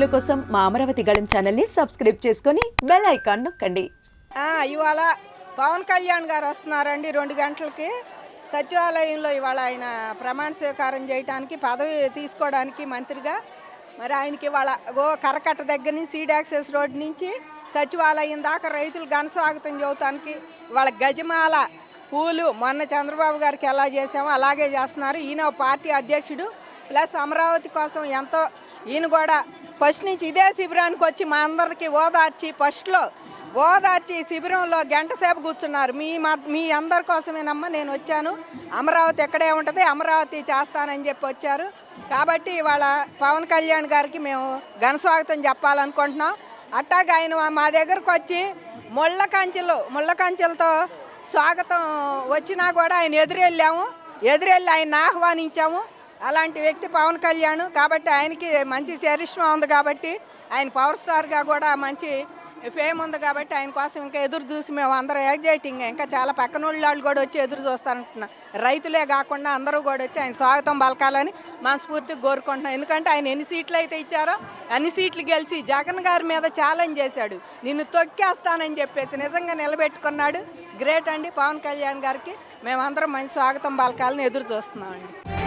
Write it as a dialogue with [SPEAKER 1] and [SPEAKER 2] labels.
[SPEAKER 1] వీడియోల కోసం మా అమరావతి గళం ఛానల్ని సబ్స్క్రైబ్ చేసుకొని బెల్ ఐకాన్ నొక్కండి.
[SPEAKER 2] ఇవాళ పవన్ కళ్యాణ్ గారు వస్తున్నారండి రెండు గంటలకి. సచివాలయంలో ఇవాళ ఆయన ప్రమాణ స్వీకారం చేయడానికి పదవి తీసుకోవడానికి మంత్రిగా. మరి ఆయనకి ఇవాళ గో కరకట్ట దగ్గర నుంచి సీడ్ యాక్సెస్ రోడ్ నుంచి సచివాలయం దాకా రైతులు ఘనస్వాగతం చెబుతానికి వాళ్ళ గజమాల పూలు మొన్న చంద్రబాబు గారికి ఎలా చేసామో అలాగే చేస్తున్నారు. ఈయన పార్టీ అధ్యక్షుడు. ప్లస్ అమరావతి కోసం ఎంతో ఈయన కూడా ఫస్ట్ నుంచి ఇదే శిబిరానికి వచ్చి మా అందరికీ ఓదార్చి ఫస్ట్లో ఓదార్చి శిబిరంలో గంట సేపు కూర్చున్నారు. మీ మ- మీ అందరి కోసమేనమ్మా నేను వచ్చాను. అమరావతి ఎక్కడే ఉంటుంది అమరావతి చేస్తానని చెప్పి వచ్చారు. కాబట్టి ఇవాళ పవన్ కళ్యాణ్ గారికి మేము ఘనస్వాగతం చెప్పాలనుకుంటున్నాం. అట్టాగా ఆయన మా- మా దగ్గరకు వచ్చి ముళ్ళ కంచెలు ముళ్ళ కంచెలతో స్వాగతం వచ్చినా కూడా ఆయన ఎదురెళ్ళాము. ఎదురెళ్ళి ఆయన ఆహ్వానించాము. అలాంటి వ్యక్తి పవన్ కళ్యాణ్ కాబట్టి ఆయనకి మంచి చరిష్మా ఉంది కాబట్టి ఆయన పవర్ స్టార్గా కూడా మంచి ఫేమ్ ఉంది కాబట్టి ఆయన కోసం ఇంకా ఎదురు చూసి మేము అందరం ఎగ్జైటింగ్. ఇంకా చాలా పక్కన వాళ్ళు కూడా వచ్చి ఎదురు చూస్తారంటున్నా. రైతులే కాకుండా అందరూ కూడా వచ్చి ఆయన స్వాగతం పలకాలని మనస్ఫూర్తిగా కోరుకుంటున్నాం. ఎందుకంటే ఆయన ఎన్ని సీట్లు అయితే ఇచ్చారో అన్ని సీట్లు గెలిచి జగన్ గారి మీద ఛాలెంజ్ చేశాడు. నిన్ను తొక్కేస్తానని చెప్పేసి నిజంగా నిలబెట్టుకున్నాడు. గ్రేట్ అండి పవన్ కళ్యాణ్ గారికి. మేమందరం మంచి స్వాగతం పలకాలని ఎదురు చూస్తున్నామండి.